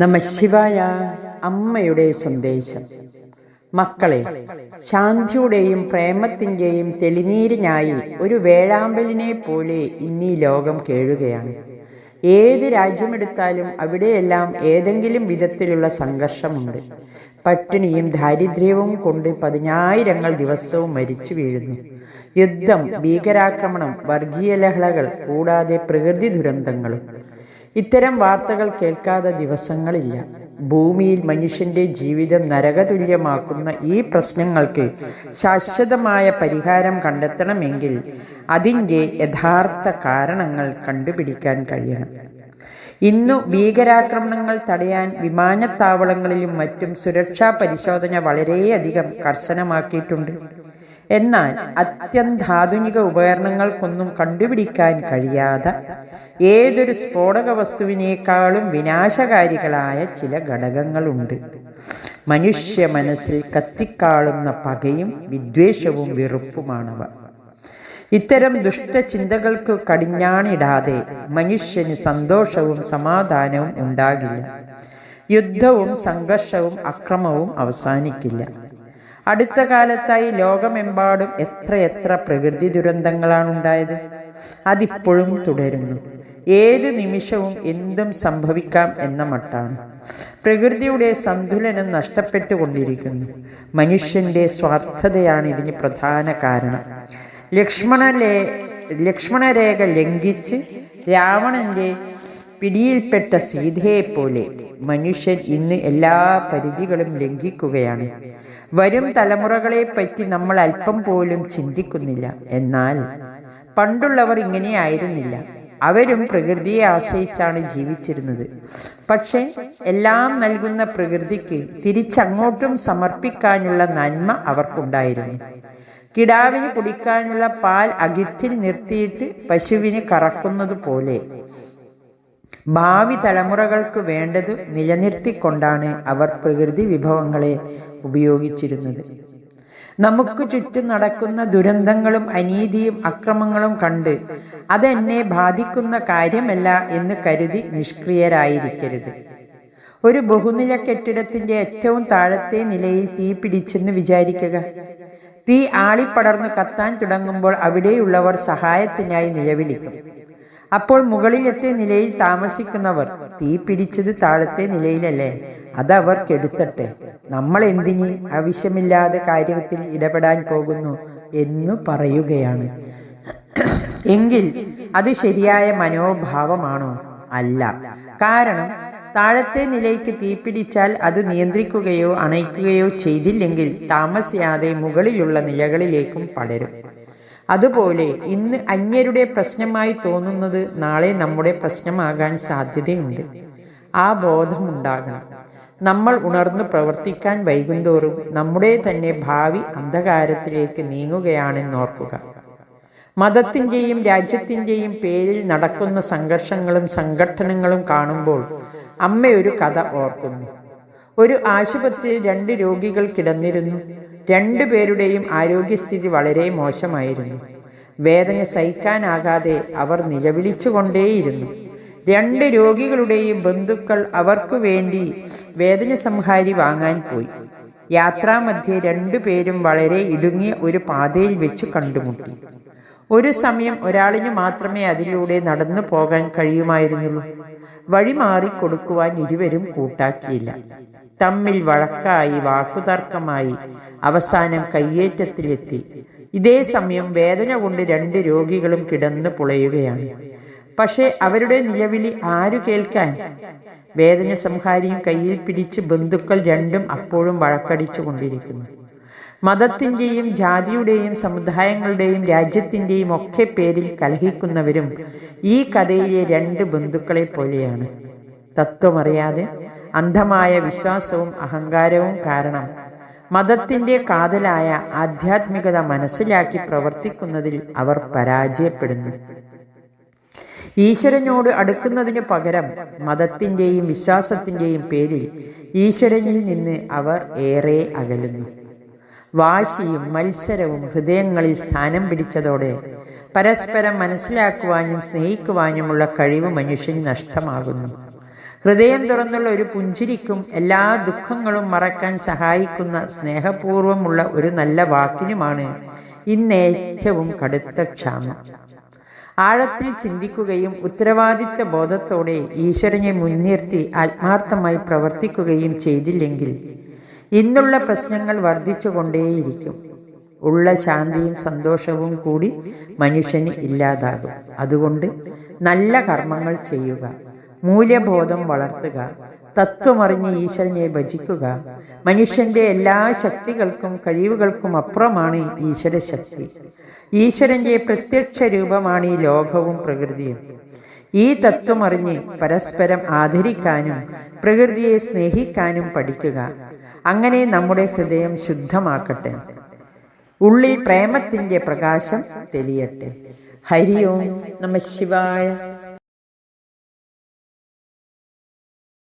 നമശിവായ അമ്മയുടെ സന്ദേശം. മക്കളെ ശാന്തിയുടെയും പ്രേമത്തിന്റെയും തെളിനീരിനായി ഒരു വേഴാമ്പലിനെ പോലെ ഇന്നീ ലോകം കേഴുകയാണ്. ഏത് രാജ്യമെടുത്താലും അവിടെയെല്ലാം ഏതെങ്കിലും വിധത്തിലുള്ള സംഘർഷമുണ്ട്. പട്ടിണിയും ദാരിദ്ര്യവും കൊണ്ട് പതിനായിരങ്ങൾ ദിവസവും മരിച്ചു വീഴുന്നു. യുദ്ധം ഭീകരാക്രമണം വർഗീയ ലഹളകൾ കൂടാതെ പ്രകൃതി ദുരന്തങ്ങളും. ഇത്തരം വാർത്തകൾ കേൾക്കാതെ ദിവസങ്ങളില്ല. ഭൂമിയിൽ മനുഷ്യന്റെ ജീവിതം നരകതുല്യമാക്കുന്ന ഈ പ്രശ്നങ്ങൾക്ക് ശാശ്വതമായ പരിഹാരം കണ്ടെത്തണമെങ്കിൽ അതിന്റെ യഥാർത്ഥ കാരണങ്ങൾ കണ്ടുപിടിക്കാൻ കഴിയണം. ഇന്നു ഭീകരാക്രമണങ്ങൾ തടയാൻ വിമാനത്താവളങ്ങളിലും മറ്റും സുരക്ഷാ പരിശോധന വളരെയധികം കർശനമാക്കിയിട്ടുണ്ട്. എന്നാൽ അത്യന്താധുനിക ഉപകരണങ്ങൾക്കൊന്നും കണ്ടുപിടിക്കാൻ കഴിയാത്ത ഏതൊരു സ്ഫോടക വസ്തുവിനേക്കാളും വിനാശകാരികളായ ചില ഘടകങ്ങളുണ്ട്. മനുഷ്യ മനസ്സിൽ കത്തിക്കാളുന്ന പകയും വിദ്വേഷവും വെറുപ്പുമാണവ. ഇത്തരം ദുഷ്ടചിന്തകൾക്ക് കടിഞ്ഞാണിടാതെ മനുഷ്യന് സന്തോഷവും സമാധാനവും ഉണ്ടാകില്ല. യുദ്ധവും സംഘർഷവും അക്രമവും അവസാനിക്കില്ല. അടുത്ത കാലത്തായി ലോകമെമ്പാടും എത്രയെത്ര പ്രകൃതി ദുരന്തങ്ങളാണ് ഉണ്ടായത് അതിപ്പോഴും തുടരുന്നു. ഏത് നിമിഷവും എന്തും സംഭവിക്കാം എന്ന മട്ടാണ്. പ്രകൃതിയുടെ സന്തുലനം നഷ്ടപ്പെട്ടുകൊണ്ടിരിക്കുന്നു. മനുഷ്യന്റെ സ്വാർത്ഥതയാണ് ഇതിന് പ്രധാന കാരണം. ലക്ഷ്മണലേ ലക്ഷ്മണരേഖ ലംഘിച്ച് രാവണന്റെ പിടിയിൽപ്പെട്ട സീതയെപ്പോലെ മനുഷ്യൻ ഇന്ന് എല്ലാ പരിധികളും ലംഘിക്കുകയാണ്. വരും തലമുറകളെ പറ്റി നമ്മൾ അല്പം പോലും ചിന്തിക്കുന്നില്ല. എന്നാൽ പണ്ടുള്ളവർ ഇങ്ങനെയായിരുന്നില്ല. അവരും പ്രകൃതിയെ ആശ്രയിച്ചാണ് ജീവിച്ചിരുന്നത്. പക്ഷേ എല്ലാം നൽകുന്ന പ്രകൃതിക്ക് തിരിച്ചങ്ങോട്ടും സമർപ്പിക്കാനുള്ള നന്മ അവർക്കുണ്ടായിരുന്നു. കിടാവിന് കുടിക്കാനുള്ള പാൽ അകിട്ടിൽ നിർത്തിയിട്ട് പശുവിന് കറക്കുന്നത് പോലെ ഭാവി തലമുറകൾക്ക് വേണ്ടത് നിലനിർത്തിക്കൊണ്ടാണ് അവർ പ്രകൃതി വിഭവങ്ങളെ ഉപയോഗിച്ചിരുന്നത്. നമുക്ക് ചുറ്റും നടക്കുന്ന ദുരന്തങ്ങളും അനീതിയും അക്രമങ്ങളും കണ്ട് അതെന്നെ ബാധിക്കുന്ന കാര്യമല്ല എന്ന് കരുതി നിഷ്ക്രിയരായിരിക്കരുത്. ഒരു ബഹുനില കെട്ടിടത്തിന്റെ ഏറ്റവും താഴത്തെ നിലയിൽ തീ പിടിച്ചെന്ന് വിചാരിക്കുക. തീ ആളിപ്പടർന്ന് കത്താൻ തുടങ്ങുമ്പോൾ അവിടെയുള്ളവർ സഹായത്തിനായി നിലവിളിക്കും. അപ്പോൾ മുകളിലത്തെ നിലയിൽ താമസിക്കുന്നവർ തീ പിടിച്ചത് താഴത്തെ നിലയിലല്ലേ? അതവർ കെടുത്തട്ടെ. നമ്മൾ എന്തിനി ആവശ്യമില്ലാതെ കാര്യത്തിൽ ഇടപെടാൻ പോകുന്നു എന്നു പറയുകയാണ്. എങ്കിൽ അത് ശരിയായ മനോഭാവമാണോ? അല്ല. കാരണം താഴത്തെ നിലയ്ക്ക് തീപിടിച്ചാൽ അത് നിയന്ത്രിക്കുകയോ അണയ്ക്കുകയോ ചെയ്തില്ലെങ്കിൽ താമസിയാതെ മുകളിലുള്ള നിലകളിലേക്കും പടരും. അതുപോലെ ഇന്ന് അന്യരുടെ പ്രശ്നമായി തോന്നുന്നത് നാളെ നമ്മുടെ പ്രശ്നമാകാൻ സാധ്യതയുണ്ട്. ആ ബോധമുണ്ടാകണം. നമ്മൾ ഉണർന്നു പ്രവർത്തിക്കാൻ വൈകുന്തോറും നമ്മുടെ തന്നെ ഭാവി അന്ധകാരത്തിലേക്ക് നീങ്ങുകയാണെന്നോർക്കുക മതത്തിന്റെയും രാജ്യത്തിന്റെയും പേരിൽ നടക്കുന്ന സംഘർഷങ്ങളും സംഘട്ടനങ്ങളും കാണുമ്പോൾ അമ്മയൊരു കഥ ഓർക്കുന്നു. ഒരു ആശുപത്രിയിൽ രണ്ട് രോഗികൾ കിടന്നിരുന്നു. രണ്ടുപേരുടെയും ആരോഗ്യസ്ഥിതി വളരെ മോശമായിരുന്നു. വേദന സഹിക്കാനാകാതെ അവർ നിലവിളിച്ചുകൊണ്ടേയിരുന്നു. രണ്ട് രോഗികളുടെയും ബന്ധുക്കൾ അവർക്കു വേണ്ടി വേദന സംഹാരി വാങ്ങാൻ പോയി. യാത്രാമധ്യേ രണ്ടുപേരും വളരെ ഇടുങ്ങിയ ഒരു പാതയിൽ വെച്ച് കണ്ടുമുട്ടി. ഒരു സമയം ഒരാളിന് മാത്രമേ അതിലൂടെ നടന്നു പോകാൻ കഴിയുമായിരുന്നുള്ളൂ. വഴി മാറി കൊടുക്കുവാൻ ഇരുവരും കൂട്ടാക്കിയില്ല. തമ്മിൽ വഴക്കായി വാക്കുതർക്കമായി അവസാനം കയ്യേറ്റത്തിലെത്തി. ഇതേ സമയം വേദന കൊണ്ട് രണ്ട് രോഗികളും കിടന്നു പുളയുകയാണ്. പക്ഷേ അവരുടെ നിലവിളി ആരു കേൾക്കാൻ? വേദന സംഹാരിയും കയ്യിൽ പിടിച്ച് ബന്ധുക്കൾ രണ്ടും അപ്പോഴും വഴക്കടിച്ചു കൊണ്ടിരിക്കുന്നു. മതത്തിന്റെയും ജാതിയുടെയും സമുദായങ്ങളുടെയും രാജ്യത്തിന്റെയും ഒക്കെ പേരിൽ കലഹിക്കുന്നവരും ഈ കഥയിലെ രണ്ട് ബന്ധുക്കളെ പോലെയാണ്. തത്വമറിയാതെ അന്ധമായ വിശ്വാസവും അഹങ്കാരവും കാരണം മതത്തിന്റെ കാതലായ ആധ്യാത്മികത മനസ്സിലാക്കി പ്രവർത്തിക്കുന്നതിൽ അവർ പരാജയപ്പെടുന്നു. ഈശ്വരനോട് അടുക്കുന്നതിന് പകരം മതത്തിന്റെയും വിശ്വാസത്തിന്റെയും പേരിൽ ഈശ്വരനിൽ നിന്ന് അവർ ഏറെ അകലുന്നു. വാശിയും മത്സരവും ഹൃദയങ്ങളിൽ സ്ഥാനം പിടിച്ചതോടെ പരസ്പരം മനസ്സിലാക്കുവാനും സ്നേഹിക്കുവാനുമുള്ള കഴിവ് മനുഷ്യന് നഷ്ടമാകുന്നു. ഹൃദയം തുറന്നുള്ള ഒരു പുഞ്ചിരിക്കും എല്ലാ ദുഃഖങ്ങളും മറക്കാൻ സഹായിക്കുന്ന സ്നേഹപൂർവമുള്ള ഒരു നല്ല വാക്കിനുമാണ് ഇന്ന് ഏറ്റവും കടുത്ത ക്ഷാമം. ആഴത്തിൽ ചിന്തിക്കുകയും ഉത്തരവാദിത്വ ബോധത്തോടെ ഈശ്വരനെ മുൻനിർത്തി ആത്മാർത്ഥമായി പ്രവർത്തിക്കുകയും ചെയ്തില്ലെങ്കിൽ ഇന്നുള്ള പ്രശ്നങ്ങൾ വർദ്ധിച്ചുകൊണ്ടേയിരിക്കും. ഉള്ള ശാന്തിയും സന്തോഷവും കൂടി മനുഷ്യന് ഇല്ലാതാകും. അതുകൊണ്ട് നല്ല കർമ്മങ്ങൾ ചെയ്യുക. മൂല്യബോധം വളർത്തുക. തത്വമറിഞ്ഞ് ഈശ്വരനെ ഭജിക്കുക. മനുഷ്യന്റെ എല്ലാ ശക്തികൾക്കും കഴിവുകൾക്കും അപ്പുറമാണ് ഈശ്വര ശക്തി. ഈശ്വരന്റെ പ്രത്യക്ഷ രൂപമാണ് ഈ ലോകവും പ്രകൃതിയും. ഈ തത്വമറിഞ്ഞ് പരസ്പരം ആദരിക്കാനും പ്രകൃതിയെ സ്നേഹിക്കാനും പഠിക്കുക. അങ്ങനെ നമ്മുടെ ഹൃദയം ശുദ്ധമാക്കട്ടെ. ഉള്ളിൽ പ്രേമത്തിന്റെ പ്രകാശം തെളിയട്ടെ. ഹരി ഓം നമ ശിവായ.